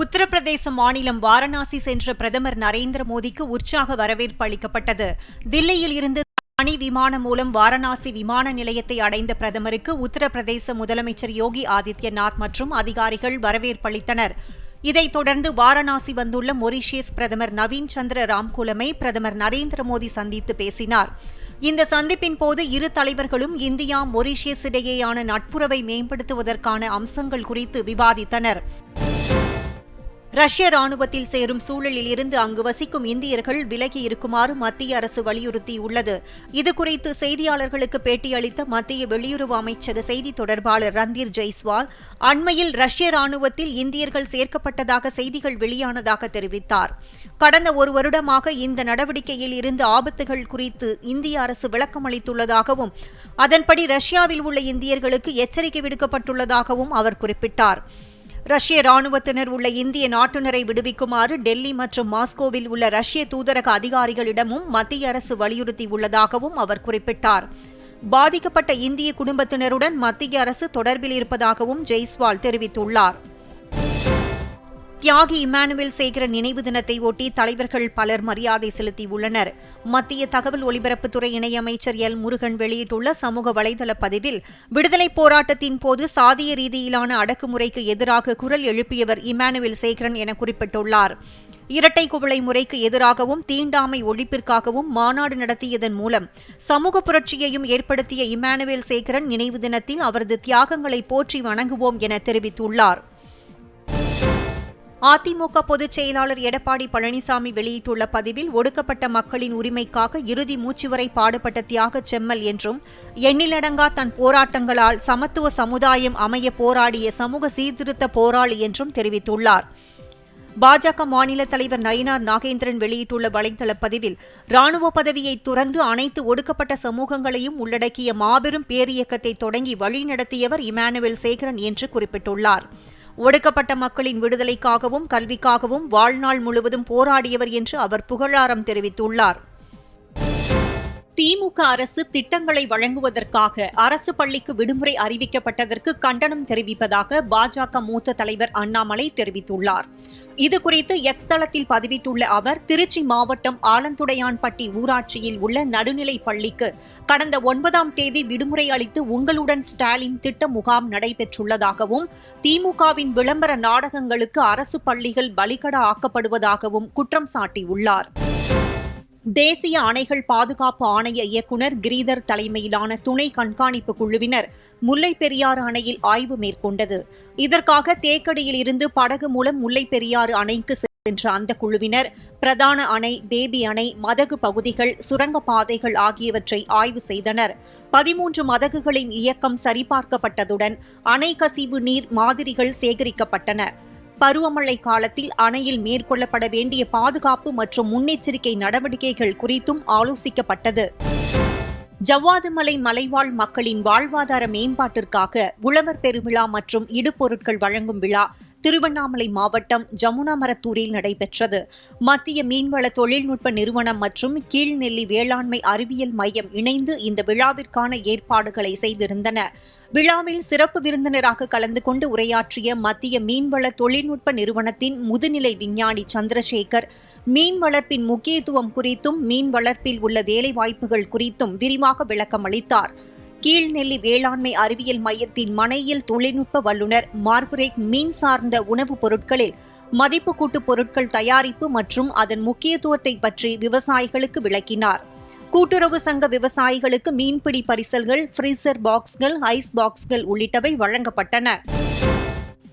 உத்தரப்பிரதேச மாநிலம் வாரணாசி சென்ற பிரதமர் நரேந்திர மோடிக்கு உற்சாக வரவேற்பு அளிக்கப்பட்டது. தில்லியில் இருந்து தனி விமானம் மூலம் வாரணாசி விமான நிலையத்தை அடைந்த பிரதமருக்கு உத்தரப்பிரதேச முதலமைச்சர் யோகி ஆதித்யநாத் மற்றும் அதிகாரிகள் வரவேற்பளித்தனர் இதைத் தொடர்ந்து வாரணாசி வந்துள்ள மொரிஷியஸ் பிரதமர் நவீன் சந்திர ராம்குலமை பிரதமர் நரேந்திர மோடி சந்தித்து பேசினார். இந்த சந்திப்பின் போது இரு தலைவர்களும் இந்தியா மொரிஷியஸ் இடையேயான நட்புறவை மேம்படுத்துவதற்கான அம்சங்கள் குறித்து விவாதித்தனர். ரஷ்ய ராணுவத்தில் சேரும் சூழலில் இருந்து அங்கு வசிக்கும் இந்தியர்கள் விலகி இருக்குமாறு மத்திய அரசு வலியுறுத்தியுள்ளது. இதுகுறித்து செய்தியாளர்களுக்கு பேட்டியளித்த மத்திய வெளியுறவு அமைச்சக செய்தி தொடர்பாளர் ரந்தீர் ஜெய்ஸ்வால் அண்மையில் ரஷ்ய ராணுவத்தில் இந்தியர்கள் சேர்க்கப்பட்டதாக செய்திகள் வெளியானதாக தெரிவித்தார். கடந்த ஒரு வருடமாக இந்த நடவடிக்கையில் இருந்து ஆபத்துகள் குறித்து இந்திய அரசு விளக்கம் அளித்துள்ளதாகவும் அதன்படி ரஷ்யாவில் உள்ள இந்தியர்களுக்கு எச்சரிக்கை விடுக்கப்பட்டுள்ளதாகவும் அவர் குறிப்பிட்டார். ரஷ்ய ராணுவத்தினர் உள்ள இந்திய நாட்டுநரை விடுவிக்குமாறு டெல்லி மற்றும் மாஸ்கோவில் உள்ள ரஷ்ய தூதரக அதிகாரிகளிடமும் மத்திய அரசு வலியுறுத்தியுள்ளதாகவும் அவர் குறிப்பிட்டார். பாதிக்கப்பட்ட இந்திய குடும்பத்தினருடன் மத்திய அரசு தொடர்பில் இருப்பதாகவும் ஜெய்ஸ்வால் தெரிவித்துள்ளார். தியாகி இமானுவேல் சேகரன் நினைவு தினத்தை ஒட்டி தலைவர்கள் பலர் மரியாதை செலுத்தியுள்ளனர் மத்திய தகவல் ஒலிபரப்புத்துறை இணையமைச்சர் எல். முருகன் வெளியிட்டுள்ள சமூக வலைதள பதிவில் விடுதலைப் போராட்டத்தின் போது சாதிய ரீதியிலான அடக்குமுறைக்கு எதிராக குரல் எழுப்பியவர் இமானுவேல் சேகரன் என குறிப்பிட்டுள்ளார். இரட்டை குவளை முறைக்கு எதிராகவும் தீண்டாமை ஒழிப்பிற்காகவும் மாநாடு நடத்தியதன் மூலம் சமூக புரட்சியையும் ஏற்படுத்திய இமானுவேல் சேகரன் நினைவு தினத்தில் அவரது தியாகங்களை போற்றி வணங்குவோம் என தெரிவித்துள்ளார். அதிமுக பொதுச் செயலாளர் எடப்பாடி பழனிசாமி வெளியிட்டுள்ள பதிவில் ஒடுக்கப்பட்ட மக்களின் உரிமைக்காக இறுதி மூச்சுவரை பாடுபட்ட தியாக செம்மல் என்றும் எண்ணிலடங்கா தன் போராட்டங்களால் சமத்துவ சமுதாயம் அமைய போராடிய சமூக சீர்திருத்த போராளி என்றும் தெரிவித்துள்ளார். பாஜக மாநில தலைவர் நயினார் நாகேந்திரன் வெளியிட்டுள்ள வலைதள பதிவில் ராணுவ பதவியை துறந்து அனைத்து ஒடுக்கப்பட்ட சமூகங்களையும் உள்ளடக்கிய மாபெரும் பேரியக்கத்தை தொடங்கி வழிநடத்தியவர் இமானுவேல் சேகரன் என்று குறிப்பிட்டுள்ளார். ஒடுக்கப்பட்ட மக்களின் விடுதலைக்காகவும் கல்விக்காகவும் வாழ்நாள் முழுவதும் போராடியவர் என்று அவர் புகழாரம் தெரிவித்துள்ளார். திமுக அரசு திட்டங்களை வழங்குவதற்காக அரசு பள்ளிக்கு விடுமுறை அறிவிக்கப்பட்டதற்கு கண்டனம் தெரிவிப்பதாக பாஜக மூத்த தலைவர் அண்ணாமலை தெரிவித்துள்ளார். இதுகுறித்து எக்ஸ் தளத்தில் பதிவிட்டுள்ள அவர் திருச்சி மாவட்டம் ஆலந்துடையான்பட்டி ஊராட்சியில் உள்ள நடுநிலை பள்ளிக்கு கடந்த ஒன்பதாம் தேதி விடுமுறை அளித்து உங்களுடன் ஸ்டாலின் திட்ட முகாம் நடைபெற்றுள்ளதாகவும் திமுகவின் விளம்பர நாடகங்களுக்கு அரசு பள்ளிகள் பலிகடா ஆக்கப்படுவதாகவும் குற்றம் சாட்டியுள்ளார். தேசிய அணைகள் பாதுகாப்பு ஆணைய இயக்குநர் கிரீதர் தலைமையிலான துணை கண்காணிப்பு குழுவினர் முல்லை பெரியாறு அணையில் ஆய்வு மேற்கொண்டது. இதற்காக தேக்கடியில் இருந்து படகு மூலம் முல்லை பெரியாறு அணைக்கு சென்ற அந்த குழுவினர் பிரதான அணை பேபி அணை மதகு பகுதிகள் சுரங்கப்பாதைகள் ஆகியவற்றை ஆய்வு செய்தனர். பதிமூன்று மதகுகளின் இயக்கம் சரிபார்க்கப்பட்டதுடன் அணை கசிவு நீர் மாதிரிகள் சேகரிக்கப்பட்டன. பருவமழை காலத்தில் அணையில் மேற்கொள்ளப்பட வேண்டிய பாதுகாப்பு மற்றும் முன்னெச்சரிக்கை நடவடிக்கைகள் குறித்தும் ஆலோசிக்கப்பட்டது. ஜவ்வாதுமலை மலைவாழ் மக்களின் வாழ்வாதார மேம்பாட்டிற்காக உழவர் பெருவிழா மற்றும் இடுபொருட்கள் வழங்கும் விழா திருவண்ணாமலை மாவட்டம் ஜமுனாமரத்தூரில் நடைபெற்றது. மத்திய மீன்வள தொழில்நுட்ப நிறுவனம் மற்றும் கீழ்நெல்லி வேளாண்மை அறிவியல் மையம் இணைந்து இந்த விழாவிற்கான ஏற்பாடுகளை செய்திருந்தன. விழாவில் சிறப்பு விருந்தினராக கலந்து கொண்டு உரையாற்றிய மத்திய மீன்வள தொழில்நுட்ப நிறுவனத்தின் முதுநிலை விஞ்ஞானி சந்திரசேகர் மீன் வளர்ப்பின் முக்கியத்துவம் குறித்தும் மீன் வளர்ப்பில் உள்ள வேலைவாய்ப்புகள் குறித்தும் விரிவாக விளக்கம் அளித்தார் கீழ்நெல்லி வேளாண்மை அறிவியல் மையத்தின் மனையில் தொழில்நுட்ப வல்லுநர் மார்கரேட் மீன் சார்ந்த உணவுப் பொருட்களில் மதிப்பு கூட்டு பொருட்கள் தயாரிப்பு மற்றும் அதன் முக்கியத்துவத்தை பற்றி விவசாயிகளுக்கு விளக்கினார். கூட்டுறவு சங்க விவசாயிகளுக்கு மீன்பிடி பரிசல்கள் ஃப்ரீசர் பாக்ஸ்கள் ஐஸ் பாக்ஸ்கள் உள்ளிட்டவை வழங்கப்பட்டன.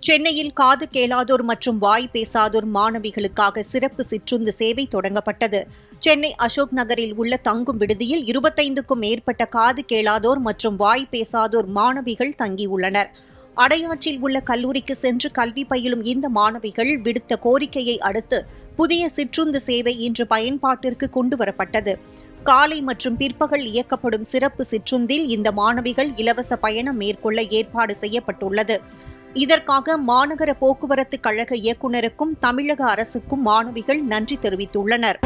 சென்னையில் காது கேளாதோர் மற்றும் வாய் பேசாதோர் மாணவிகளுக்காக சிறப்பு சிற்றுந்து சேவை தொடங்கப்பட்டது. சென்னை அசோக் நகரில் உள்ள தங்கும் விடுதியில் இருபத்தைந்துக்கும் மேற்பட்ட காது கேளாதோர் மற்றும் வாய் பேசாதோர் மாணவிகள் தங்கியுள்ளனர். அடையாற்றில் உள்ள கல்லூரிக்கு சென்று கல்வி பயிலும் இந்த மாணவிகள் விடுத்த கோரிக்கையை அடுத்து புதிய சிற்றுந்து சேவை இன்று பயன்பாட்டிற்கு கொண்டுவரப்பட்டது. காலை மற்றும் பிற்பகல் இயக்கப்படும் சிறப்பு சிற்றுந்தில் இந்த மாணவிகள் இலவச பயணம் மேற்கொள்ள ஏற்பாடு செய்யப்பட்டுள்ளது. இதற்காக மாநகர போக்குவரத்து கழக இயக்குநருக்கும் தமிழக அரசுக்கும் மாணவிகள் நன்றி தெரிவித்துள்ளனர்.